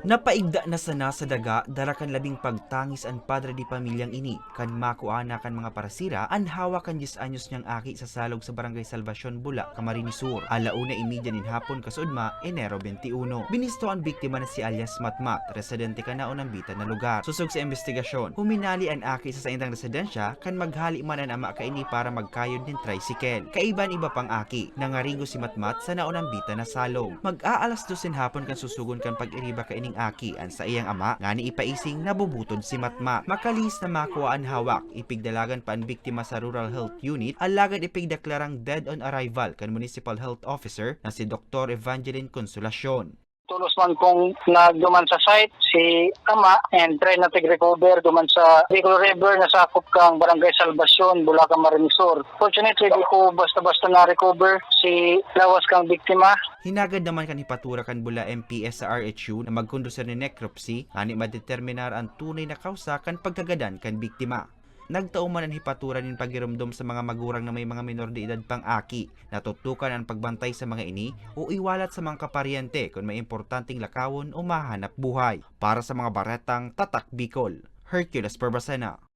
Napaigda na sa daga, darakan labing pagtangis ang padre di pamilyang ini, kan makuana kan mga parasira, an hawa kan 10 anyos niyang aki sa salog sa barangay Salvacion, Bula, Camarines Sur. Alauna imidya nin hapon kasudma, Enero 21. Binisto ang biktima na si alias Matmat, residente ka na bitan na lugar. Susog sa investigasyon, huminali ang aki sa saindang residensya, kan maghali man ang ama kaini para magkayod nin tricycle. Kaiban iba pang aki, nangarigo si Matmat sa naunang bitan na salog. Mag-aalas dosin hapon kan susugon kan pag-iriba ka ining aki an sa iyang ama nga ni ipaising nabubutod si Matma. Makalis na makuha hawak, ipigdalagan pa ang biktima sa Rural Health Unit, alagad ipigdeklarang dead on arrival kan Municipal Health Officer na si Dr. Evangeline Consolacion. tulos man kung nagduman sa site si ama and try na tig-recover duman sa Bicol River na sakop kang Barangay Salvacion, Bulacan, Marinisor. Fortunately, di ko basta-basta na-recover si lawas kang biktima. Hinagad naman kan hipatura kan bula MPS sa RHU na magkondusir ni necropsy ani madeterminar ang tunay na kausa kan pagkagadan kan biktima. Nagtao man ang hipatura nin pagirumdom sa mga magurang na may mga minor de edad pang aki, natutukan ang pagbantay sa mga ini o iwalat sa mga kaparyente kung may importanteng lakawon o mahanap buhay para sa mga baretang tatak Bicol. Hercules Perbasena.